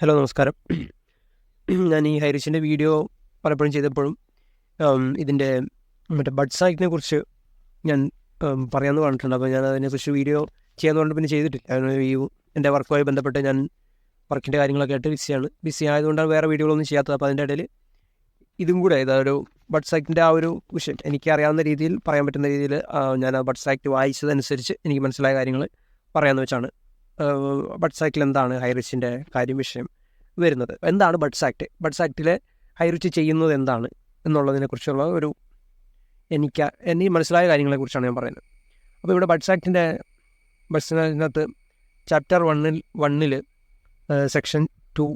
Hello നമസ്കാരം. ഞാൻ ഈ ഹൈറിഷിന്റെ വീഡിയോ പലപ്പോഴും ചെയ്തപ്പോഴും ഇതിന്റെ മറ്റേ ബഡ് സൈറ്റിനെ കുറിച്ച് ഞാൻ പറയാമെന്ന് പറഞ്ഞിട്ടുണ്ട്. അപ്പോൾ ഞാൻ അതിനെക്കുറിച്ച് വീഡിയോ ചെയ്യാന്ന് പറഞ്ഞിട്ട് പിന്നെ ചെയ്തിട്ടില്ല. ഈ എന്റെ വർക്കുമായി ബന്ധപ്പെട്ട് ഞാൻ വർക്കിന്റെ കാര്യങ്ങളൊക്കെ ആയിട്ട് ബിസിയാണ് ബിസി ആയതുകൊണ്ടാണ് വേറെ വീഡിയോകളൊന്നും ചെയ്യാത്തത്. അപ്പോൾ അതിന്റെ ഇടയിൽ ഇതും കൂടെ ഇതൊരു ബഡ് സൈറ്റിന്റെ ആ ഒരു വിഷയം. എനിക്ക് അറിയാവുന്ന രീതിയിൽ പറയാൻ പറ്റുന്ന രീതിയിൽ ഞാൻ ആ ബഡ് സൈറ്റ് വായിച്ചതനുസരിച്ച് എനിക്ക് മനസ്സിലായ കാര്യങ്ങൾ പറയാമെന്ന് വെച്ചാണ്. ബഡ് സൈറ്റിൽ എന്താണ് ഹൈറിച്ചിന്റെ കാര്യം വിഷയം വരുന്നത്? എന്താണ് ബഡ്സ് ആക്ട് ബഡ്സ് ആക്ടിലെ ഹൈറിച്ച് ചെയ്യുന്നത് എന്താണ് എന്നുള്ളതിനെക്കുറിച്ചുള്ള ഒരു എനിക്ക് എനിക്ക് മനസ്സിലായ കാര്യങ്ങളെക്കുറിച്ചാണ് ഞാൻ പറയുന്നത്. അപ്പോൾ ഇവിടെ ബഡ്സ് ആക്ടിന്റെ ബഡ്സിനകത്ത് ചാപ്റ്റർ വണ്ണിൽ വണ്ണിൽ സെക്ഷൻ ടു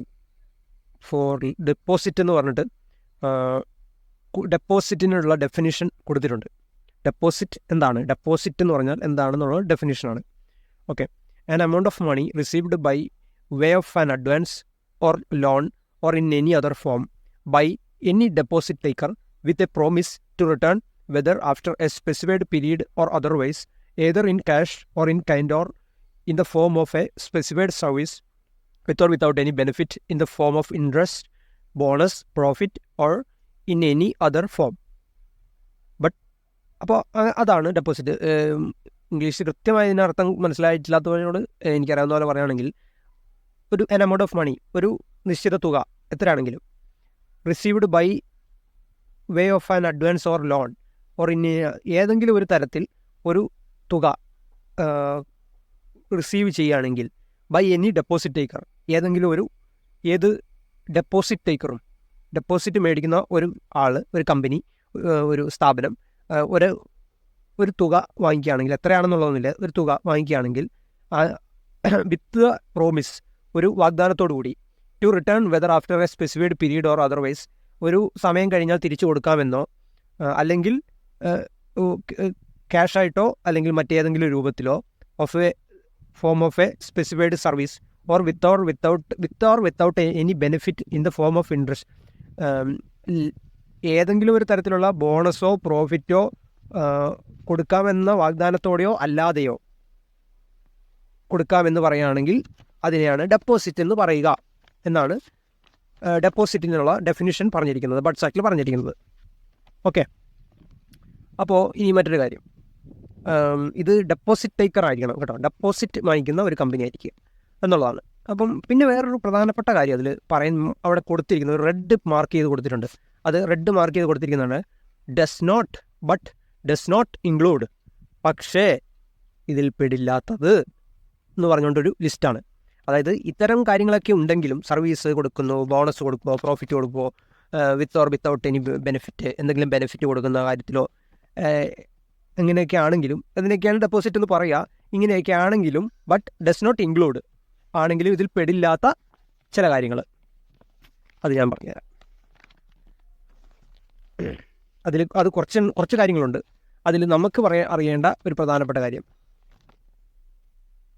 ഫോർ ഡെപ്പോസിറ്റ് എന്ന് പറഞ്ഞിട്ട് ഡെപ്പോസിറ്റിനുള്ള ഡെഫിനിഷൻ കൊടുത്തിട്ടുണ്ട്. ഡെപ്പോസിറ്റ് എന്താണ്? ഡെപ്പോസിറ്റ് എന്ന് പറഞ്ഞാൽ എന്താണെന്നുള്ള ഡെഫിനിഷനാണ്. Okay. an amount of money received by way of an advance or loan or in any other form by any deposit taker with a promise to return whether after a specified period or otherwise either in cash or in kind or in the form of a specified service with or without any benefit in the form of interest bonus profit or in any other form but അപ്പോൾ അതാണ് deposit English കൃത്യമായി ഇതിനർത്ഥം മനസ്സിലായിട്ടില്ലാത്തവരോട് എനിക്കറിയാവുന്ന പോലെ പറയുകയാണെങ്കിൽ ഒരു N amount of money ഒരു നിശ്ചിത തുക എത്രയാണെങ്കിലും received by way of an advance or loan or in ഏതെങ്കിലും ഒരു തരത്തിൽ ഒരു തുക റിസീവ് ചെയ്യുകയാണെങ്കിൽ ബൈ എനി ഡെപ്പോസിറ്റ് ടേക്കർ ഏതെങ്കിലും ഒരു ഏത് ഡെപ്പോസിറ്റ് ടേക്കറും ഡെപ്പോസിറ്റ് മേടിക്കുന്ന ഒരു ആൾ ഒരു കമ്പനി ഒരു സ്ഥാപനം ഒരു ഒരു തുക വാങ്ങിക്കുകയാണെങ്കിൽ എത്രയാണെന്നുള്ളതൊന്നുമില്ല ഒരു തുക വാങ്ങിക്കുകയാണെങ്കിൽ വിത്ത് ദ പ്രോമിസ് ഒരു വാഗ്ദാനത്തോടു കൂടി to return whether after a specified period or otherwise ഒരു സമയം കഴിഞ്ഞാൽ തിരിച്ചു കൊടുക്കാമെന്നോ അല്ലെങ്കിൽ ക്യാഷായിട്ടോ അല്ലെങ്കിൽ മറ്റേതെങ്കിലും രൂപത്തിലോ of a form of a specified service or with or without with or without any benefit in the form of interest ഏതെങ്കിലും ഒരു തരത്തിലുള്ള ബോണസോ പ്രോഫിറ്റോ കൊടുക്കാമെന്ന വാഗ്ദാനത്തോടെയോ അല്ലാതെയോ കൊടുക്കാമെന്ന് പറയുകയാണെങ്കിൽ അതിനെയാണ് ഡെപ്പോസിറ്റ് എന്ന് പറയുക എന്നാണ് ഡെപ്പോസിറ്റിനുള്ള ഡെഫിനിഷൻ പറഞ്ഞിരിക്കുന്നത് ബഡ് സാക്കിൽ പറഞ്ഞിരിക്കുന്നത്. ഓക്കെ അപ്പോൾ ഇനി മറ്റൊരു കാര്യം. ഇത് ഡെപ്പോസിറ്റ് ടേക്കർ ആയിരിക്കണം കേട്ടോ. ഡെപ്പോസിറ്റ് വാങ്ങിക്കുന്ന ഒരു കമ്പനി ആയിരിക്കുക എന്നുള്ളതാണ്. അപ്പം പിന്നെ വേറൊരു പ്രധാനപ്പെട്ട കാര്യം അതിൽ പറയുന്ന അവിടെ കൊടുത്തിരിക്കുന്നത് റെഡ് മാർക്ക് ചെയ്ത് കൊടുത്തിട്ടുണ്ട്. അത് റെഡ് മാർക്ക് ചെയ്ത് കൊടുത്തിരിക്കുന്നതാണ് does not but does not include പക്ഷേ ഇതിൽ പെടില്ലാത്തത് എന്ന് പറഞ്ഞുകൊണ്ടൊരു ലിസ്റ്റാണ്. അതായത് ഇത്തരം കാര്യങ്ങളൊക്കെ ഉണ്ടെങ്കിലും സർവീസ് കൊടുക്കുന്നു ബോണസ് കൊടുക്കുമോ പ്രോഫിറ്റ് കൊടുക്കുമോ with or without any benefit എന്തെങ്കിലും ബെനിഫിറ്റ് കൊടുക്കുന്ന കാര്യത്തിലോ ഇങ്ങനെയൊക്കെ ആണെങ്കിലും അതിനൊക്കെയാണ് ഡെപ്പോസിറ്റ് എന്ന് പറയുക ഇങ്ങനെയൊക്കെ ആണെങ്കിലും ബട്ട് ഡസ് നോട്ട് ഇൻക്ലൂഡ് ആണെങ്കിലും ഇതിൽ പെടില്ലാത്ത ചില കാര്യങ്ങൾ അത് ഞാൻ പറഞ്ഞുതരാം. അതിൽ അത് കുറച്ച് കുറച്ച് കാര്യങ്ങളുണ്ട്. അതിൽ നമുക്ക് പറയാ അറിയേണ്ട ഒരു പ്രധാനപ്പെട്ട കാര്യം.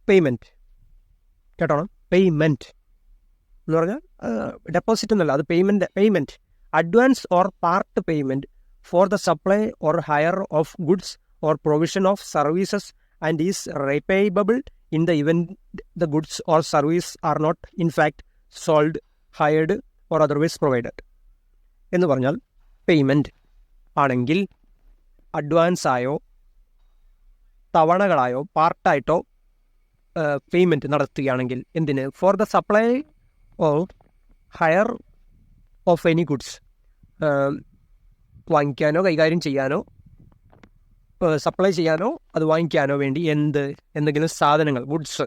പേയ്മെന്റ് കേട്ടോണം? പേയ്മെന്റ് എന്ന് പറഞ്ഞാൽ ഡെപ്പോസിറ്റ് എന്നല്ല അത് payment payment advance or part payment for the supply or hire of goods or provision of services and is repayable in the event the goods or service are not in fact sold hired or otherwise provided എന്ന് പറഞ്ഞാൽ payment ആണെങ്കിൽ അഡ്വാൻസായോ തവണകളായോ പാർട്ടായിട്ടോ payment നടത്തുകയാണെങ്കിൽ എന്തിന്? For the supply or hire of any goods വാങ്ങിക്കാനോ കൈകാര്യം ചെയ്യാനോ supply ചെയ്യാനോ അത് വാങ്ങിക്കാനോ വേണ്ടി എന്ത് എന്തെങ്കിലും സാധനങ്ങൾ ഗുഡ്സ്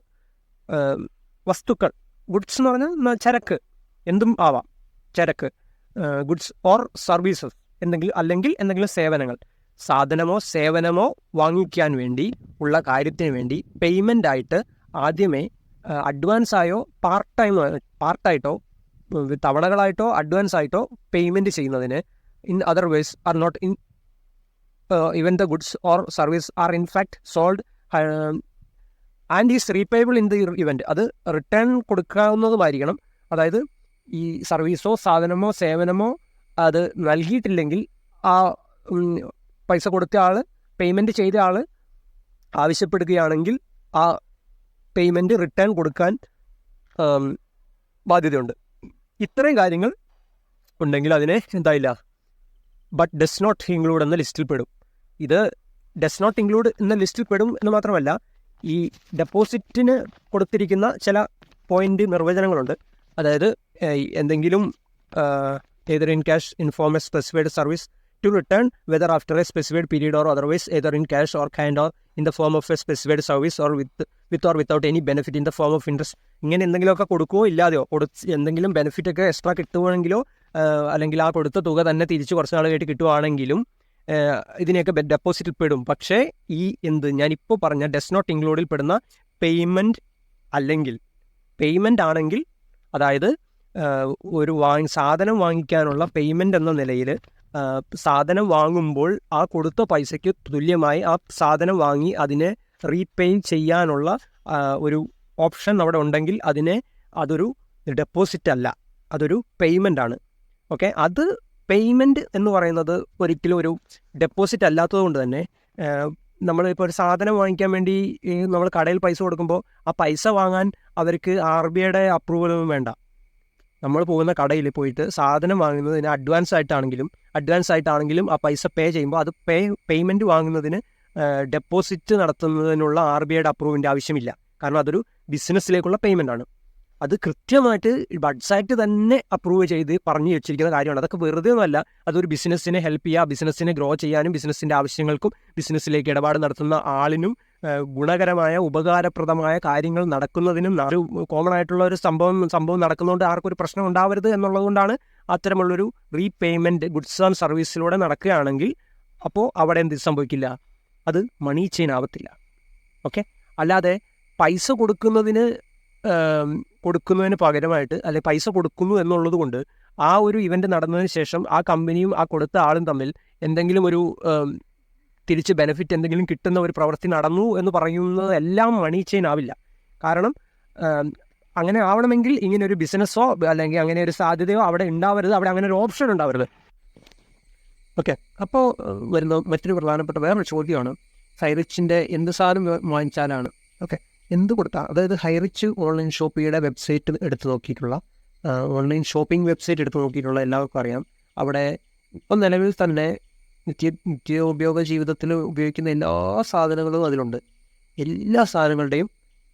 വസ്തുക്കൾ. ഗുഡ്സ് എന്ന് പറഞ്ഞാൽ ചരക്ക്. എന്തും ആവാം. ചരക്ക് ഗുഡ്സ് ഓർ സർവീസസ് എന്തെങ്കിലും അല്ലെങ്കിൽ എന്തെങ്കിലും സേവനങ്ങൾ. സാധനമോ സേവനമോ വാങ്ങിക്കാൻ വേണ്ടി ഉള്ള കാര്യത്തിന് വേണ്ടി പേയ്മെന്റ് ആയിട്ട് ആദ്യമേ അഡ്വാൻസ് ആയോ പാർട്ട് ടൈം പാർട്ടായിട്ടോ തവണകളായിട്ടോ അഡ്വാൻസ് ആയിട്ടോ പേയ്മെന്റ് ചെയ്യുന്നതിന് in otherwise are not in even the goods or service are in fact sold and is repayable in the event അത് റിട്ടേൺ കൊടുക്കാവുന്നതുമായിരിക്കണം. അതായത് ഈ സർവീസോ സാധനമോ സേവനമോ അത് നൽകിയിട്ടില്ലെങ്കിൽ ആ പൈസ കൊടുത്ത ആൾ പേയ്മെന്റ് ചെയ്ത ആൾ ആവശ്യപ്പെടുകയാണെങ്കിൽ ആ പേയ്മെന്റ് റിട്ടേൺ കൊടുക്കാൻ ബാധ്യതയുണ്ട്. ഇത്രയും കാര്യങ്ങൾ ഉണ്ടെങ്കിൽ അതിനെ എന്തായില്ല? ബട്ട് ഡസ് നോട്ട് ഇൻക്ലൂഡ് എന്ന ലിസ്റ്റിൽ പെടും. ഇത് ഡസ് നോട്ട് ഇൻക്ലൂഡ് എന്ന ലിസ്റ്റിൽ പെടും എന്ന് മാത്രമല്ല ഈ ഡെപ്പോസിറ്റിന് കൊടുത്തിരിക്കുന്ന ചില പോയിന്റ് നിർവചനങ്ങളുണ്ട്. അതായത് ഏഹ്, എന്തെങ്കിലും in cash in form of specified service to return whether after a specified period or otherwise either in cash or kind or in the form of a specified service or with with or without any benefit in the form of interest ഇങ്ങനെ എന്തെങ്കിലുമൊക്കെ കൊടുക്കുകയോ ഇല്ലാതെയോ? കൊടുത്ത് എന്തെങ്കിലും benefit ഒക്കെ extra കിട്ടുവാണെങ്കിലോ അല്ലെങ്കിൽ ആ കൊടുത്ത തുക തന്നെ തിരിച്ച് കുറച്ച് നാൾ കഴിഞ്ഞിട്ട് കിട്ടുവാണെങ്കിലും ഇതിനെയൊക്കെ ഡെപ്പോസിറ്റിൽ പെടും. പക്ഷേ ഈ എന്ത് ഞാനിപ്പോൾ പറഞ്ഞ ഡസ് നോട്ട് ഇൻക്ലൂഡിൽ പെടുന്ന പേയ്മെന്റ് അല്ലെങ്കിൽ പേയ്മെന്റ് ആണെങ്കിൽ അതായത് ഒരു വാങ്ങി സാധനം വാങ്ങിക്കാനുള്ള പേയ്മെന്റ് എന്ന നിലയിൽ സാധനം വാങ്ങുമ്പോൾ ആ കൊടുത്ത പൈസയ്ക്ക് തുല്യമായി ആ സാധനം വാങ്ങി അതിനെ റീപേ ചെയ്യാനുള്ള ഒരു ഓപ്ഷൻ അവിടെ ഉണ്ടെങ്കിൽ അതിനെ അതൊരു ഡെപ്പോസിറ്റ് അല്ല അതൊരു പേയ്മെന്റ് ആണ്. ഓക്കെ അത് പേയ്മെന്റ് എന്ന് പറയുന്നത് ഒരിക്കലും ഒരു ഡെപ്പോസിറ്റ് അല്ലാത്തത് കൊണ്ട് തന്നെ നമ്മളിപ്പോൾ ഒരു സാധനം വാങ്ങിക്കാൻ വേണ്ടി നമ്മൾ കടയിൽ പൈസ കൊടുക്കുമ്പോൾ ആ പൈസ വാങ്ങാൻ അവർക്ക് ആർ ബി ഐയുടെ അപ്രൂവലൊന്നും വേണ്ട. നമ്മൾ പോകുന്ന കടയിൽ പോയിട്ട് സാധനം വാങ്ങുന്നതിന് അഡ്വാൻസ് ആയിട്ടാണെങ്കിലും അഡ്വാൻസ് ആയിട്ടാണെങ്കിലും ആ പൈസ പേ ചെയ്യുമ്പോൾ അത് പേ പേയ്മെന്റ് വാങ്ങുന്നതിന് ഡെപ്പോസിറ്റ് നടത്തുന്നതിനുള്ള ആർ ബി ഐയുടെ അപ്രൂവിന്റെ ആവശ്യമില്ല. കാരണം അതൊരു ബിസിനസ്സിലേക്കുള്ള പേയ്മെന്റ് ആണ്. അത് കൃത്യമായിട്ട് ബഡ്സായിട്ട് തന്നെ അപ്രൂവ് ചെയ്ത് പറഞ്ഞു വെച്ചിരിക്കുന്ന കാര്യമാണ്. അതൊക്കെ വെറുതെ ഒന്നുമല്ല. അതൊരു ബിസിനസ്സിനെ ഹെൽപ്പ് ചെയ്യുക ബിസിനസ്സിനെ ഗ്രോ ചെയ്യാനും ബിസിനസ്സിന്റെ ആവശ്യങ്ങൾക്കും ബിസിനസ്സിലേക്ക് ഇടപാട് നടത്തുന്ന ആളിനും ഗുണകരമായ ഉപകാരപ്രദമായ കാര്യങ്ങൾ നടക്കുന്നതിനും ഒരു കോമൺ ആയിട്ടുള്ള ഒരു സംഭവം സംഭവം നടക്കുന്നതുകൊണ്ട് ആർക്കൊരു പ്രശ്നം ഉണ്ടാവരുത് എന്നുള്ളതുകൊണ്ടാണ് അത്തരമുള്ളൊരു റീപേയ്മെന്റ് ഗുഡ്സ് ആൻഡ് സർവീസിലൂടെ നടക്കുകയാണെങ്കിൽ അപ്പോൾ അവിടെ എന്ത് സംഭവിക്കില്ല? അത് മണി ചെയിൻ ആവത്തില്ല. ഓക്കെ അല്ലാതെ പൈസ കൊടുക്കുന്നതിന് കൊടുക്കുന്നതിന് പകരമായിട്ട് അല്ലെ പൈസ കൊടുക്കുന്നു എന്നുള്ളത് കൊണ്ട് ആ ഒരു ഇവന്റ് നടന്നതിന് ശേഷം ആ കമ്പനിയും ആ കൊടുത്ത ആളും തമ്മിൽ എന്തെങ്കിലും ഒരു തിരിച്ച് ബെനിഫിറ്റ് എന്തെങ്കിലും കിട്ടുന്ന ഒരു പ്രവൃത്തി നടന്നു എന്ന് പറയുന്നത് എല്ലാം മണി ചെയിൻ ആവില്ല. കാരണം അങ്ങനെ ആവണമെങ്കിൽ ഇങ്ങനെ ഒരു ബിസിനസ്സോ അല്ലെങ്കിൽ അങ്ങനെ ഒരു സാധ്യതയോ അവിടെ ഉണ്ടാവരുത്. അവിടെ അങ്ങനെ ഒരു ഓപ്ഷൻ ഉണ്ടാവരുത്. ഓക്കെ അപ്പോൾ വരുന്ന മറ്റൊരു പ്രധാനപ്പെട്ട വേറൊരു ചോദ്യമാണ്. ഹൈറിച്ചിന്റെ എന്ത് സാധനം വാങ്ങിച്ചാലാണ്? ഓക്കെ എന്ത് കൊടുത്താൽ അതായത് ഹൈറിച്ച് ഓൺലൈൻ ഷോപ്പിയുടെ വെബ്സൈറ്റ് എടുത്ത് നോക്കിയിട്ടുള്ള ഓൺലൈൻ ഷോപ്പിംഗ് വെബ്സൈറ്റ് എടുത്ത് നോക്കിയിട്ടുള്ള എല്ലാവർക്കും അറിയാം. അവിടെ ഇപ്പം നിലവിൽ തന്നെ നിത്യ നിത്യോപയോഗ ജീവിതത്തിൽ ഉപയോഗിക്കുന്ന എല്ലാ സാധനങ്ങളും അതിലുണ്ട്. എല്ലാ സാധനങ്ങളുടെയും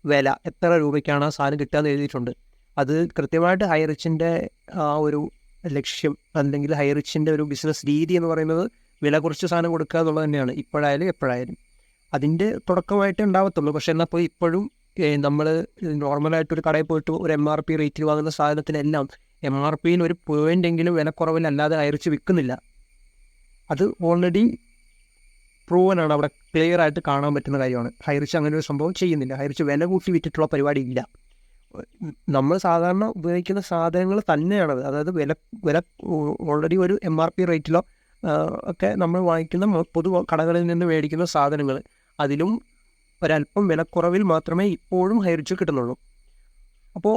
വില എത്ര രൂപയ്ക്കാണ് ആ സാധനം കിട്ടുക എന്ന് എഴുതിയിട്ടുണ്ട്. അത് കൃത്യമായിട്ട് ഹൈറിച്ചിന്റെ ആ ഒരു ലക്ഷ്യം അല്ലെങ്കിൽ ഹൈറിച്ചിന്റെ ഒരു ബിസിനസ് രീതി എന്ന് പറയുന്നത് വില കുറച്ച് സാധനം കൊടുക്കുക എന്നുള്ളത് തന്നെയാണ്. ഇപ്പോഴായാലും എപ്പോഴായാലും. അതിന്റെ തുടക്കമായിട്ട് ഉണ്ടാവത്തുള്ളൂ. പക്ഷേ എന്നാൽ പോയി ഇപ്പോഴും നമ്മൾ നോർമലായിട്ടൊരു കടയിൽ പോയിട്ട് ഒരു എം ആർ പി റേറ്റിൽ വാങ്ങുന്ന സാധനത്തിനെല്ലാം എം ആർ പിയിൽ ഒരു പോയിന്റ് എങ്കിലും വിലക്കുറവിലല്ലാതെ അയറിച്ച് വിൽക്കുന്നില്ല. അത് ഓൾറെഡി പ്രൂവൻ ആണ്. അവിടെ ക്ലിയർ ആയിട്ട് കാണാൻ പറ്റുന്ന കാര്യമാണ്. ഹൈറിച്ച് അങ്ങനെ ഒരു സംഭവം ചെയ്യുന്നില്ല. ഹൈറിച്ച് വില കൂട്ടി വിറ്റിട്ടുള്ള പരിപാടി ഇല്ല. നമ്മൾ സാധാരണ ഉപയോഗിക്കുന്ന സാധനങ്ങൾ തന്നെയാണത് അതായത് വില വില ഓൾറെഡി ഒരു എം ആർ പി റേറ്റിലോ ഒക്കെ നമ്മൾ വാങ്ങിക്കുന്ന പൊതു കടകളിൽ നിന്ന് മേടിക്കുന്ന സാധനങ്ങൾ. അതിലും ഒരല്പം വിലക്കുറവിൽ മാത്രമേ ഇപ്പോഴും ഹൈറിച്ച് കിട്ടുന്നുള്ളൂ. അപ്പോൾ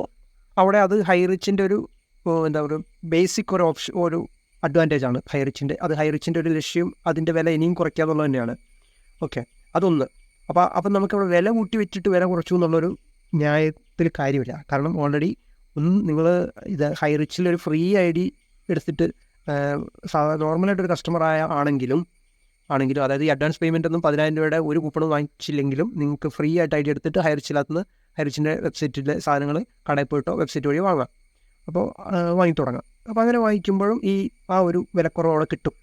അവിടെ അത് ഹൈറിച്ചിന്റെ ഒരു എന്താ പറയുക ബേസിക് ഒരു ഓപ്ഷൻ ഒരു അഡ്വാന്റേജ് ആണ് ഹൈറിച്ചിന്റെ അത് ഹൈറിച്ചിന്റെ ഒരു ലക്ഷ്യം അതിന്റെ വില ഇനിയും കുറയ്ക്കുക എന്നുള്ളത് തന്നെയാണ്. ഓക്കെ അതൊന്ന്. അപ്പോൾ അപ്പം നമുക്കവിടെ വില കൂട്ടി വെച്ചിട്ട് വില കുറച്ചു എന്നുള്ളൊരു ന്യായത്തിൽ കാര്യമില്ല. കാരണം ഓൾറെഡി ഒന്ന് നിങ്ങൾ ഇത് ഹൈറിച്ചിൽ ഒരു ഫ്രീ ഐ ഡി എടുത്തിട്ട് നോർമലായിട്ടൊരു കസ്റ്റമർ ആയ ആണെങ്കിലും ആണെങ്കിലും അതായത് ഈ അഡ്വാൻസ് പേയ്മെന്റ് ഒന്നും പതിനായിരം രൂപയുടെ ഒരു കൂപ്പണും വാങ്ങിച്ചില്ലെങ്കിലും നിങ്ങൾക്ക് ഫ്രീ ആയിട്ട് ഐ ഡി എടുത്തിട്ട് ഹൈറിച്ചിനകത്ത് ഹൈറിച്ചിന്റെ വെബ്സൈറ്റിലെ സാധനങ്ങൾ കടയിൽ പോയിട്ടോ വെബ്സൈറ്റ് വഴി വാങ്ങാം. അപ്പോൾ വാങ്ങി തുടങ്ങാം അപ്പോൾ അങ്ങനെ വായിക്കുമ്പോഴും ഈ ആ ഒരു വിലക്കുറവോടെ കിട്ടും.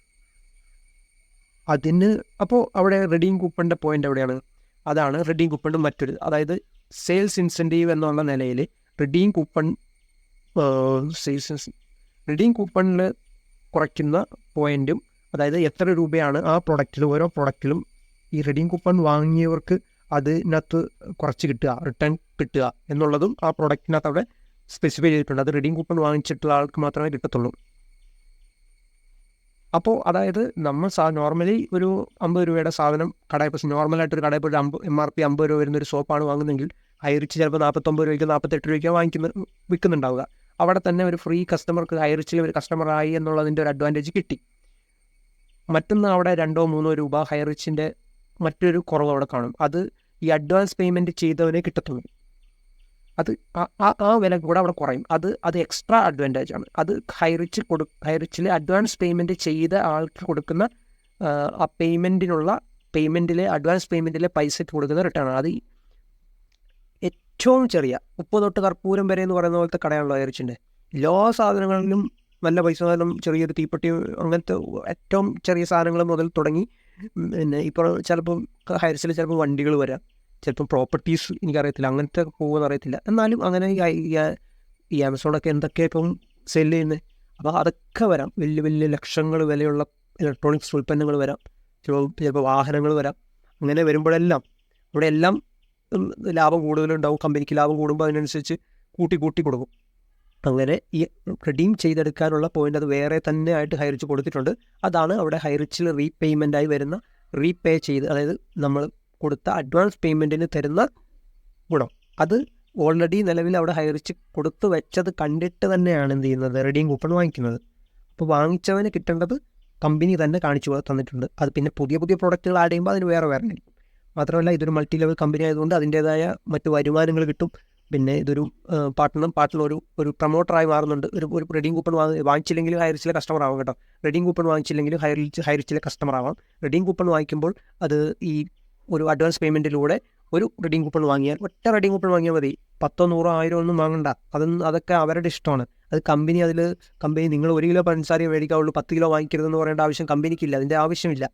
അതിന് അപ്പോൾ അവിടെ റെഡീം കൂപ്പണിന്റെ പോയിന്റ് എവിടെയാണ്? അതാണ് റെഡീം കൂപ്പണിന്റെ മറ്റൊരു അതായത് സെയിൽസ് ഇൻസെന്റീവ് എന്നുള്ള നിലയിൽ റെഡീം കൂപ്പൺ സെയിൽസ് റെഡീം കൂപ്പണിൽ കുറയ്ക്കുന്ന പോയിന്റും അതായത് എത്ര രൂപയാണ് ആ പ്രൊഡക്റ്റിൽ ഓരോ പ്രൊഡക്റ്റിലും ഈ റെഡീം കൂപ്പൺ വാങ്ങിയവർക്ക് അതിനകത്ത് കുറച്ച് കിട്ടുക റിട്ടേൺ കിട്ടുക എന്നുള്ളതും ആ പ്രൊഡക്റ്റിനകത്ത് അവിടെ സ്പെസിഫൈ ചെയ്തിട്ടുണ്ട്. അത് റീഡിംഗ് കൂപ്പൺ വാങ്ങിച്ചിട്ടുള്ള ആൾക്ക് മാത്രമേ കിട്ടത്തുള്ളൂ. അപ്പോൾ അതായത് നമ്മൾ സാ നോർമലി ഒരു അമ്പത് രൂപയുടെ സാധനം കടയിൽ പോയി നോർമലായിട്ട് ഒരു കടയിൽ പോയി അമ്പ എം ആർ പി അമ്പത് രൂപ വരുന്ന ഒരു സോപ്പാണ് വാങ്ങുന്നതെങ്കിൽ ഹൈറിച്ച് ചിലപ്പോൾ നാൽപ്പത്തൊമ്പത് രൂപയ്ക്ക് നാൽപ്പത്തെട്ട് രൂപയ്ക്ക് വാങ്ങിക്കുന്ന വിൽക്കുന്നുണ്ടാവുക. അവിടെ തന്നെ ഒരു ഫ്രീ കസ്റ്റമർക്ക് ഹൈറിച്ചിൽ ഒരു കസ്റ്റമറായി എന്നുള്ളതിന്റെ ഒരു അഡ്വാന്റേജ് കിട്ടി. മറ്റൊന്ന് അവിടെ രണ്ടോ മൂന്നോ രൂപ ഹൈറിച്ചിന്റെ മറ്റൊരു കുറവ് അവിടെ കാണും. അത് ഈ അഡ്വാൻസ് പേയ്മെന്റ് ചെയ്തവനെ കിട്ടത്തുള്ളൂ. അത് ആ- ആ വില കൂടെ അവിടെ കുറയും. അത് അത് എക്സ്ട്രാ അഡ്വാന്റേജ് ആണ്. അത് ഹൈറിച്ച് കൊടു ഹൈറിച്ചിൽ അഡ്വാൻസ് പേയ്മെന്റ് ചെയ്ത ആൾക്ക് കൊടുക്കുന്ന ആ, പേയ്മെന്റിനുള്ള പേയ്മെന്റിലെ അഡ്വാൻസ് പേയ്മെന്റിലെ പൈസയ്ക്ക് കൊടുക്കുന്ന റിട്ടേൺ ആണ്. അത് ഏറ്റവും ചെറിയ ഉപ്പ് തൊട്ട് കർപ്പൂരം വരെ എന്ന് പറയുന്ന പോലത്തെ കടയാണല്ലോ ഹൈറിച്ചിന്റെ എല്ലാ സാധനങ്ങളിലും നല്ല പൈസ സാധനം ചെറിയൊരു തീപ്പെട്ടി അങ്ങനത്തെ ഏറ്റവും ചെറിയ സാധനങ്ങൾ മുതൽ തുടങ്ങി പിന്നെ ഇപ്പോൾ ചിലപ്പം ഹൈറിച്ചിൽ ചിലപ്പോൾ വണ്ടികൾ വരാം. ചിലപ്പം പ്രോപ്പർട്ടീസ് എനിക്കറിയത്തില്ല. അങ്ങനത്തെ പോകുമെന്ന് അറിയത്തില്ല. എന്നാലും അങ്ങനെ ഈ ആമസോണൊക്കെ എന്തൊക്കെ ഇപ്പം സെൽ ചെയ്യുന്നത് അപ്പോൾ അതൊക്കെ വരാം. വലിയ വലിയ ലക്ഷങ്ങൾ വിലയുള്ള ഇലക്ട്രോണിക്സ് ഉൽപ്പന്നങ്ങൾ വരാം. ചിലപ്പോൾ ചിലപ്പോൾ വാഹനങ്ങൾ വരാം. അങ്ങനെ വരുമ്പോഴെല്ലാം ഇവിടെ എല്ലാം ലാഭം കൂടുതലുണ്ടാവും. കമ്പനിക്ക് ലാഭം കൂടുമ്പോൾ അതിനനുസരിച്ച് കൂട്ടി കൂട്ടി കൊടുക്കും. അങ്ങനെ ഈ റിഡീം ചെയ്തെടുക്കാനുള്ള പോയിന്റ് അത് വേറെ തന്നെ ആയിട്ട് ഹൈറിച്ച് കൊടുത്തിട്ടുണ്ട്. അതാണ് അവിടെ ഹൈറിച്ചിൽ റീപേയ്മെന്റായി വരുന്ന റീപേ ചെയ്ത് അതായത് നമ്മൾ കൊടുത്ത അഡ്വാൻസ് പേയ്മെന്റിന് തരുന്ന ഗുണം. അത് ഓൾറെഡി നിലവിൽ അവിടെ ഹയറിച്ച് കൊടുത്ത് വെച്ചത് കണ്ടിട്ട് തന്നെയാണ് എന്ത് ചെയ്യുന്നത്? റെഡിയും കൂപ്പൺ വാങ്ങിക്കുന്നത്. അപ്പോൾ വാങ്ങിച്ചവന് കിട്ടേണ്ടത് കമ്പനി തന്നെ കാണിച്ചു തന്നിട്ടുണ്ട്. അത് പിന്നെ പുതിയ പുതിയ പ്രോഡക്റ്റുകൾ ആഡ് ചെയ്യുമ്പോൾ അതിന് വേറെ വേറെ മാത്രമല്ല ഇതൊരു മൾട്ടി ലെവൽ കമ്പനി ആയതുകൊണ്ട് അതിന്റേതായ മറ്റു വരുമാനങ്ങൾ കിട്ടും. പിന്നെ ഇതൊരു പാർട്ട്ണർ പാർട്ട്ണർ ഒരു ഒരു പ്രൊമോട്ടറായി മാറുന്നുണ്ട്. ഒരു ഒരു റെഡിങ് കൂപ്പൺ വാങ്ങി വാങ്ങിച്ചില്ലെങ്കിൽ ഹൈറിച്ചിലെ കസ്റ്റമർ ആവാം കേട്ടോ. റെഡിങ് കൂപ്പൺ വാങ്ങിച്ചില്ലെങ്കിലും ഹൈറിച്ച് ഹൈറിച്ചിലെ കസ്റ്റമർ ആവാം. റെഡിങ് കൂപ്പൺ വാങ്ങിക്കുമ്പോൾ അത് ഈ ഒരു അഡ്വാൻസ് പേയ്മെന്റിലൂടെ ഒരു റെഡിങ് കൂപ്പൺ വാങ്ങിയാൽ ഒറ്റ റെഡിങ് കൂപ്പൺ വാങ്ങിയാൽ മതി. പത്തോ നൂറോ ആയിരം ഒന്നും വാങ്ങണ്ട. അതൊന്നും അതൊക്കെ അവരുടെ ഇഷ്ടമാണ്. അത് കമ്പനി അതിൽ കമ്പനി നിങ്ങൾ ഒരു കിലോ പഞ്ചസാര മേടിക്കാവുള്ളൂ പത്ത് കിലോ വാങ്ങിക്കരുതെന്ന് പറയേണ്ട ആവശ്യം കമ്പനിക്കില്ല അതിന്റെ ആവശ്യമില്ല.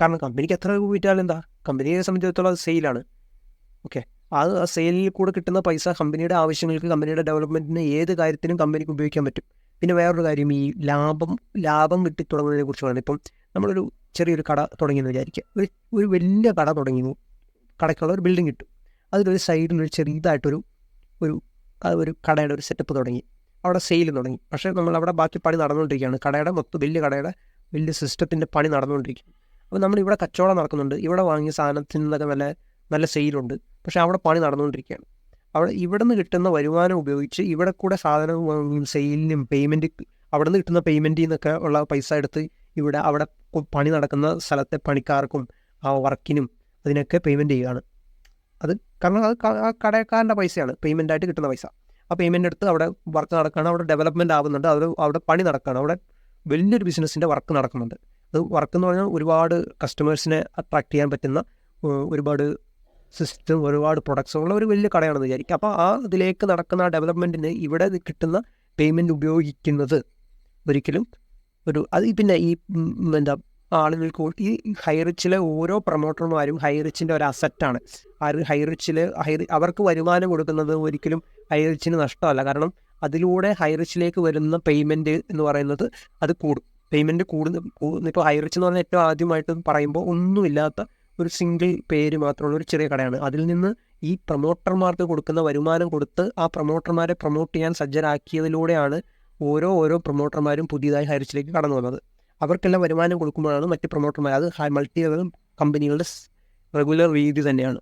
കാരണം കമ്പനിക്ക് എത്ര രൂപ വിറ്റാലും എന്താ? കമ്പനിയെ സംബന്ധിച്ചിടത്തോളം അത് സെയിലാണ് ഓക്കെ അത് ആ സെയിലിൽ കൂടെ കിട്ടുന്ന പൈസ കമ്പനിയുടെ ആവശ്യങ്ങൾക്ക് കമ്പനിയുടെ ഡെവലപ്മെന്റിന് ഏത് കാര്യത്തിനും കമ്പനിക്ക് ഉപയോഗിക്കാൻ പറ്റും. പിന്നെ വേറൊരു കാര്യം ഈ ലാഭം ലാഭം കിട്ടി തുടങ്ങുന്നതിനെ കുറിച്ച് പറയുന്നത് ഇപ്പം നമ്മളൊരു ചെറിയൊരു കട തുടങ്ങിയെന്ന് വിചാരിക്കുക. ഒരു ഒരു വലിയ കട തുടങ്ങി കടയ്ക്കുള്ള ഒരു ബിൽഡിംഗ് കിട്ടും അതിലൊരു സൈഡിൽ ഒരു ചെറിയതായിട്ടൊരു ഒരു ഒരു കടയുടെ ഒരു സെറ്റപ്പ് തുടങ്ങി. അവിടെ സെയിൽ തുടങ്ങി. പക്ഷേ നമ്മൾ അവിടെ ബാക്കി പണി നടന്നുകൊണ്ടിരിക്കുകയാണ്. കടയുടെ മൊത്തം വലിയ കടയുടെ വലിയ സിസ്റ്റത്തിന്റെ പണി നടന്നുകൊണ്ടിരിക്കുകയാണ്. അപ്പോൾ നമ്മൾ ഇവിടെ കച്ചവടം നടക്കുന്നുണ്ട്. ഇവിടെ വാങ്ങിയ സാധനത്തിൽ നിന്നൊക്കെ നല്ല നല്ല സെയിലുണ്ട് പക്ഷേ അവിടെ പണി നടന്നുകൊണ്ടിരിക്കുകയാണ്. അവിടെ ഇവിടെ നിന്ന് കിട്ടുന്ന വരുമാനം ഉപയോഗിച്ച് ഇവിടെ കൂടെ സാധനം സെയിലിനും പേയ്മെന്റ് അവിടെ നിന്ന് കിട്ടുന്ന പേയ്മെന്റിൽ നിന്നൊക്കെ ഉള്ള പൈസ എടുത്ത് ഇവിടെ അവിടെ പണി നടക്കുന്ന സ്ഥലത്തെ പണിക്കാർക്കും ആ വർക്കിനും അതിനൊക്കെ പേയ്മെന്റ് ചെയ്യുകയാണ്. അത് കാരണം അത് ആ കടക്കാരന്റെ പൈസയാണ് പേയ്മെന്റ് ആയിട്ട് കിട്ടുന്ന പൈസ. ആ പേയ്മെന്റ് എടുത്ത് അവിടെ വർക്ക് നടക്കുകയാണ് അവിടെ ഡെവലപ്മെന്റ് ആവുന്നുണ്ട് അത് അവിടെ പണി നടക്കുകയാണ് അവിടെ വലിയൊരു ബിസിനസ്സിന്റെ വർക്ക് നടക്കുന്നുണ്ട്. അത് വർക്ക് എന്ന് പറഞ്ഞാൽ ഒരുപാട് കസ്റ്റമേഴ്സിനെ അട്രാക്ട് ചെയ്യാൻ പറ്റുന്ന ഒരുപാട് സിസ്റ്റം ഒരുപാട് പ്രൊഡക്ട്സ് ഉള്ള ഒരു വലിയ കടയാണെന്ന് വിചാരിക്കുക അപ്പോൾ ആ ഇതിലേക്ക് നടക്കുന്ന ആ ഡെവലപ്മെന്റിന് ഇവിടെ കിട്ടുന്ന പേയ്മെന്റ് ഉപയോഗിക്കുന്നത് ഒരിക്കലും ഒരു അത് പിന്നെ ഈ എന്താ ആളുകൾക്ക് ഈ ഹൈറിച്ചിലെ ഓരോ പ്രൊമോട്ടർമാരും ഹൈറിച്ചിന്റെ ഒരു അസറ്റാണ് ഹൈറിച്ചിൽ ഹൈ അവർക്ക് വരുമാനം കൊടുക്കുന്നത് ഒരിക്കലും ഹൈറിച്ചിന് നഷ്ടമല്ല. കാരണം അതിലൂടെ ഹൈറിച്ചിലേക്ക് വരുന്ന പേയ്മെന്റ് എന്ന് പറയുന്നത് അത് കൂടും. പേയ്മെന്റ് കൂടുന്ന ഇപ്പോൾ ഹൈറിച്ച് എന്ന് പറഞ്ഞാൽ ഏറ്റവും ആദ്യമായിട്ട് പറയുമ്പോൾ ഒന്നുമില്ലാത്ത ഒരു സിംഗിൾ പേര് മാത്രമുള്ള ഒരു ചെറിയ കടയാണ്. അതിൽ നിന്ന് ഈ പ്രൊമോട്ടർമാർക്ക് കൊടുക്കുന്ന വരുമാനം കൊടുത്ത് ആ പ്രൊമോട്ടർമാരെ പ്രൊമോട്ട് ചെയ്യാൻ സജ്ജരാക്കിയതിലൂടെയാണ് ഓരോ ഓരോ പ്രൊമോട്ടർമാരും പുതിയതായി ഹൈറിച്ചിലേക്ക് കടന്നു വന്നത്. അവർക്കെല്ലാം വരുമാനം കൊടുക്കുമ്പോഴാണ് മറ്റ് പ്രൊമോട്ടർമാർ അത് ഹൈ മൾട്ടി ലെവൽ കമ്പനികളുടെ റെഗുലർ രീതി തന്നെയാണ്.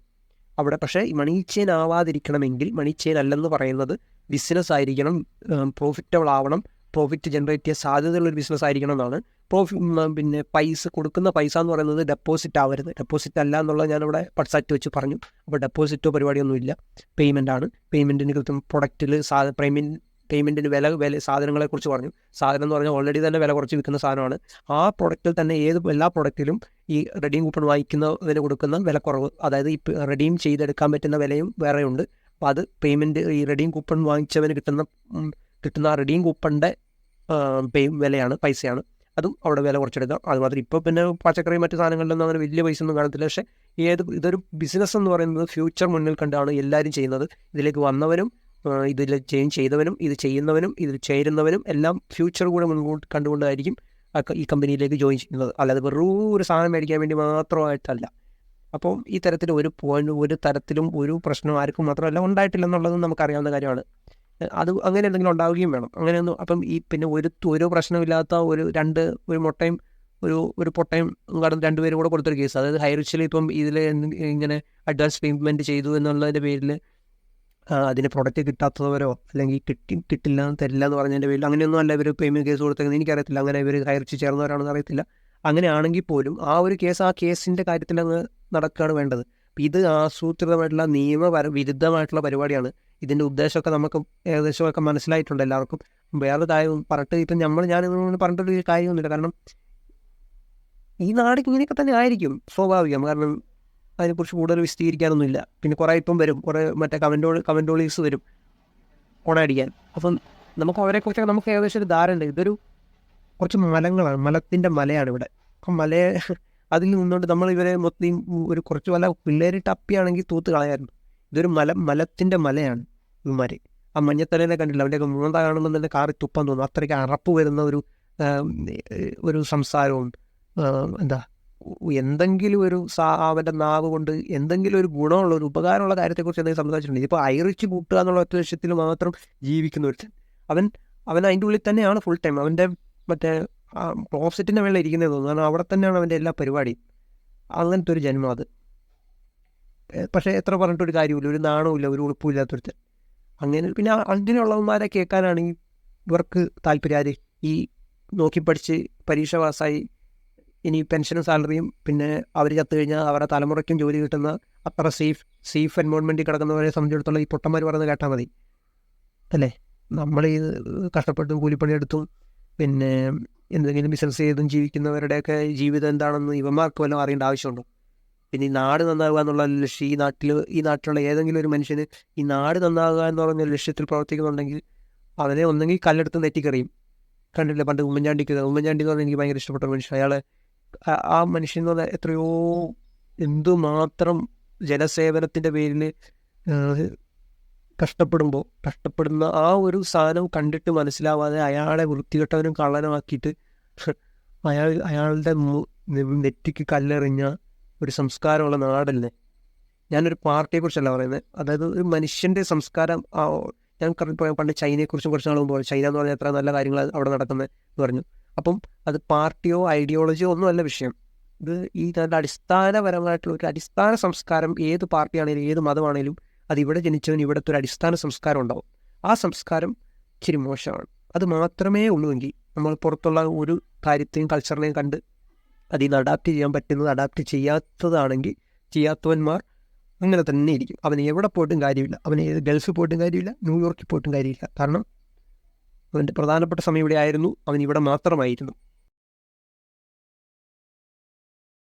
അവിടെ പക്ഷേ മണി ചെയിൻ ആവാതിരിക്കണമെങ്കിൽ മണി ചെയിൻ അല്ലെന്ന് പറയുന്നത് ബിസിനസ് ആയിരിക്കണം പ്രോഫിറ്റബിൾ ആവണം പ്രോഫിറ്റ് ജനറേറ്റ് ചെയ്യാൻ സാധ്യതയുള്ള ഒരു ബിസിനസ് ആയിരിക്കണം എന്നാണ്. പ്രോഫി പിന്നെ പൈസ കൊടുക്കുന്ന പൈസ എന്ന് പറയുന്നത് ഡെപ്പോസിറ്റ് ആവരുത്. ഡെപ്പോസിറ്റ് അല്ല എന്നുള്ളത് ഞാനിവിടെ പട്സാറ്റ് വെച്ച് പറഞ്ഞു. അപ്പോൾ ഡെപ്പോസിറ്റോ പരിപാടിയൊന്നുമില്ല. പേയ്മെന്റ് ആണ്. പേയ്മെന്റിന് കൃത്യം പ്രൊഡക്റ്റിൽ സാ പേയ്മെന്റ് പേയ്മെന്റിന് വില വില സാധനങ്ങളെക്കുറിച്ച് പറഞ്ഞു. സാധനം എന്ന് പറഞ്ഞാൽ ഓൾറെഡി തന്നെ വില കുറച്ച് വിൽക്കുന്ന സാധനമാണ്. ആ പ്രൊഡക്റ്റിൽ തന്നെ ഏത് എല്ലാ പ്രൊഡക്റ്റിലും ഈ റെഡീം കൂപ്പൺ വാങ്ങിക്കുന്നതിന് കൊടുക്കുന്ന വിലക്കുറവ് അതായത് ഈ റെഡീം ചെയ്തെടുക്കാൻ പറ്റുന്ന വിലയും വേറെയുണ്ട് അപ്പോൾ അത് പേയ്മെന്റ് ഈ റെഡീം കൂപ്പൺ വാങ്ങിച്ചവന് കിട്ടുന്ന കിട്ടുന്ന ആ റെഡീം കൂപ്പണിന്റെ പേ വിലയാണ് പൈസയാണ്. അതും അവിടെ വില കുറച്ചെടുക്കാം. അതുമാത്രം ഇപ്പോൾ പിന്നെ പച്ചക്കറി മറ്റു സാധനങ്ങളിലൊന്നും അങ്ങനെ വലിയ പൈസ ഒന്നും കാണത്തില്ല. പക്ഷേ ഏത് ഇതൊരു ബിസിനസ് എന്ന് പറയുന്നത് ഫ്യൂച്ചർ മുന്നിൽ കണ്ടാണ് എല്ലാവരും ചെയ്യുന്നത്. ഇതിലേക്ക് വന്നവരും ഇതിൽ ചേഞ്ച് ചെയ്തവനും ഇത് ചെയ്യുന്നവനും ഇതിൽ ചേരുന്നവനും എല്ലാം ഫ്യൂച്ചർ കൂടെ മുൻകൂട്ടി കണ്ടുകൊണ്ടായിരിക്കും ഈ കമ്പനിയിലേക്ക് ജോയിൻ ചെയ്യുന്നത്. അല്ലാതെ വെറും ഒരു സാധനം മേടിക്കാൻ വേണ്ടി മാത്രമായിട്ടല്ല. അപ്പോൾ ഈ തരത്തിൽ ഒരു പോയിന്റ് ഒരു തരത്തിലും ഒരു പ്രശ്നം ആർക്കും മാത്രമല്ല ഉണ്ടായിട്ടില്ലെന്നുള്ളതും നമുക്കറിയാവുന്ന കാര്യമാണ്. അത് അങ്ങനെ എന്തെങ്കിലും ഉണ്ടാവുകയും വേണം. അങ്ങനെയൊന്നും അപ്പം ഈ പിന്നെ ഒരു ഒരു പ്രശ്നമില്ലാത്ത ഒരു രണ്ട് ഒരു മുട്ടയും ഒരു ഒരു പൊട്ടയും കടന്ന് രണ്ടുപേരും കൂടെ കൊടുത്തൊരു കേസ് അതായത് ഹൈറിച്ചിൽ ഇപ്പം ഇതിൽ ഇങ്ങനെ അഡ്വാൻസ് പേയ്മെന്റ് ചെയ്തു എന്നുള്ളതിന്റെ പേരിൽ അതിന് പ്രൊഡക്റ്റ് കിട്ടാത്തവരോ അല്ലെങ്കിൽ കിട്ടി കിട്ടില്ല തരില്ല എന്ന് പറഞ്ഞതിന്റെ പേരിൽ അങ്ങനെയൊന്നും അല്ല ഇവർ പേയ്മെന്റ് കേസ് കൊടുത്തതെന്ന് എനിക്കറിയത്തില്ല. അങ്ങനെ ഇവർ കയറിച്ച് ചേർന്നവരാണെന്ന് അറിയത്തില്ല. അങ്ങനെയാണെങ്കിൽ പോലും ആ ഒരു കേസ് ആ കേസിന്റെ കാര്യത്തിൽ അങ്ങ് നടക്കുകയാണ് വേണ്ടത്. ഇത് ആസൂത്രിതമായിട്ടുള്ള നിയമപര വിരുദ്ധമായിട്ടുള്ള പരിപാടിയാണ്. ഇതിന്റെ ഉദ്ദേശമൊക്കെ നമുക്ക് ഏകദേശമൊക്കെ മനസ്സിലായിട്ടുണ്ട് എല്ലാവർക്കും. വേറെ കാര്യം പറഞ്ഞിട്ട് ഇപ്പം നമ്മൾ ഞാൻ പറഞ്ഞിട്ടൊരു കാര്യമൊന്നുമില്ല. കാരണം ഈ നാടിക്ക് ഇങ്ങനെയൊക്കെ തന്നെ ആയിരിക്കും സ്വാഭാവികം. കാരണം അതിനെക്കുറിച്ച് കൂടുതൽ വിശദീകരിക്കാനൊന്നുമില്ല. പിന്നെ കുറേ ഇപ്പം വരും. കുറേ മറ്റേ കമന്റോ കമന്റോളീസ് വരും. ഓണാടിക്കാൻ അപ്പം നമുക്ക് അവരെക്കുറിച്ചൊക്കെ നമുക്ക് ഏകദേശം ഒരു ധാരണ ഇതൊരു കുറച്ച് മലങ്ങളാണ്. മലത്തിന്റെ മലയാണ് ഇവിടെ. അപ്പം മലയെ അതിൽ നിന്നുകൊണ്ട് നമ്മൾ ഇവരെ മൊത്തം ഒരു കുറച്ച് വല്ല പിള്ളേര് ടപ്പിയാണെങ്കിൽ തൂത്ത് കളയായിരുന്നു. ഇതൊരു മല മലത്തിന്റെ മലയാണ് ഇവന്മാർ ആ മഞ്ഞത്തലേനെ കണ്ടില്ല അവന്റെയൊക്കെ മൂന്നാ കാണുമ്പോൾ തന്നെ കാറി തുപ്പാൻ തോന്നും. അത്രയ്ക്ക് അറപ്പ് വരുന്ന ഒരു ഒരു സംസാരവും എന്താ എന്തെങ്കിലും ഒരു സാ അവന്റെ നാവ് കൊണ്ട് എന്തെങ്കിലും ഒരു ഗുണമുള്ള ഒരു ഉപകാരമുള്ള കാര്യത്തെക്കുറിച്ച് എന്തെങ്കിലും സംസാരിച്ചിട്ടുണ്ട് ഇതിപ്പോൾ അയറിച്ച് കൂട്ടുക എന്നുള്ള ഒറ്റ ലക്ഷ്യത്തിൽ മാത്രം ജീവിക്കുന്ന ഒരു അവൻ അവൻ അതിന്റെ ഉള്ളിൽ തന്നെയാണ് ഫുൾ ടൈം അവന്റെ മറ്റേ ക്ലോസറ്റിന്റെ മേളിൽ ഇരിക്കുന്നത് തോന്നുന്നു. കാരണം അവിടെ തന്നെയാണ് അവന്റെ എല്ലാ പരിപാടിയും. അങ്ങനത്തെ ഒരു ജന്മം അത്. പക്ഷേ എത്ര പറഞ്ഞിട്ടൊരു കാര്യമില്ല ഒരു നാണവുമില്ല ഒരു ഉളുപ്പും ഇല്ലാത്തൊരുത്തൻ അങ്ങനെ പിന്നെ അങ്ങനെയുള്ളവന്മാരെ കേൾക്കാനാണെങ്കിൽ ഇവർക്ക് താല്പര്യം. ഈ നോക്കി പഠിച്ച് പരീക്ഷ പാസ്സായി ഇനി പെൻഷനും സാലറിയും പിന്നെ അവർ ചത്തു കഴിഞ്ഞാൽ അവരുടെ തലമുറയ്ക്കും ജോലി കിട്ടുന്ന അത്ര സേഫ് സേഫ് എൻവോൺമെന്റിൽ കിടക്കുന്നവരെ സംബന്ധിച്ചിടത്തോളം ഈ പൊട്ടന്മാർ പറയുന്നത് കേട്ടാൽ മതി. അല്ലേ? നമ്മൾ ഈ കഷ്ടപ്പെട്ടും കൂലിപ്പണിയെടുത്തും പിന്നെ എന്തെങ്കിലും ബിസിനസ് ചെയ്തും ജീവിക്കുന്നവരുടെയൊക്കെ ജീവിതം എന്താണെന്ന് ഇവന്മാർക്ക് വല്ലതും അറിയേണ്ട ആവശ്യമുണ്ടോ? പിന്നെ ഈ നാട് നന്നാകുക എന്നുള്ള ലക്ഷ്യം ഈ നാട്ടിൽ ഈ നാട്ടിലുള്ള ഏതെങ്കിലും ഒരു മനുഷ്യന് ഈ നാട് നന്നാകുക എന്ന് പറഞ്ഞ ലക്ഷ്യത്തിൽ പ്രവർത്തിക്കുന്നുണ്ടെങ്കിൽ അവനെ ഒന്നെങ്കിൽ കല്ലെടുത്ത് നെറ്റിക്കറിയും. കണ്ടില്ല പണ്ട് ഉമ്മൻചാണ്ടിക്ക് ഉമ്മൻചാണ്ടി എന്ന് പറഞ്ഞാൽ എനിക്ക് ഭയങ്കര ഇഷ്ടപ്പെട്ട മനുഷ്യൻ. അയാൾ ആ മനുഷ്യൻ എന്ന് പറഞ്ഞാൽ എത്രയോ എന്തുമാത്രം ജനസേവനത്തിന്റെ പേരിൽ കഷ്ടപ്പെടുമ്പോൾ കഷ്ടപ്പെടുന്ന ആ ഒരു സാധനം കണ്ടിട്ട് മനസ്സിലാവാതെ അയാളെ വൃത്തികെട്ടവനും കള്ളനുമാക്കിയിട്ട് അയാൾ അയാളുടെ നെറ്റിക്ക് കല്ലെറിഞ്ഞ ഒരു സംസ്കാരമുള്ള നാടല്ലേ? ഞാനൊരു പാർട്ടിയെക്കുറിച്ചല്ല പറയുന്നത് അതായത് ഒരു മനുഷ്യന്റെ സംസ്കാരം ഞാൻ പണ്ട് ചൈനയെക്കുറിച്ചും കുറച്ച് നാൾ മുമ്പ് ചൈന എന്ന് പറഞ്ഞാൽ എത്ര നല്ല കാര്യങ്ങൾ അവിടെ നടക്കുന്നത് എന്ന് പറഞ്ഞു. അപ്പം അത് പാർട്ടിയോ ഐഡിയോളജിയോ ഒന്നുമല്ല വിഷയം. ഇത് ഈ നല്ല അടിസ്ഥാനപരമായിട്ടുള്ള ഒരു അടിസ്ഥാന സംസ്കാരം ഏത് പാർട്ടിയാണെങ്കിലും ഏത് മതമാണെങ്കിലും അത് ഇവിടെ ജനിച്ചവന് ഇവിടുത്തെ ഒരു അടിസ്ഥാന സംസ്കാരം ഉണ്ടാവും. ആ സംസ്കാരം ഇച്ചിരി മോശമാണ്. അത് മാത്രമേ ഉള്ളൂവെങ്കിൽ നമ്മൾ പുറത്തുള്ള ഒരു കാര്യത്തെയും കൾച്ചറിനെയും കണ്ട് അതിൽ നിന്ന് അഡാപ്റ്റ് ചെയ്യാൻ പറ്റുന്നത് അഡാപ്റ്റ് ചെയ്യാത്തതാണെങ്കിൽ ചെയ്യാത്തവന്മാർ അങ്ങനെ തന്നെ ഇരിക്കും. അവൻ എവിടെ പോയിട്ടും കാര്യമില്ല. അവൻ ഗൾഫിൽ പോയിട്ടും കാര്യമില്ല ന്യൂയോർക്കിൽ പോയിട്ടും കാര്യമില്ല. കാരണം അവന്റെ പ്രധാനപ്പെട്ട സമയം ഇവിടെ ആയിരുന്നു. അവൻ ഇവിടെ മാത്രമായിരുന്നു.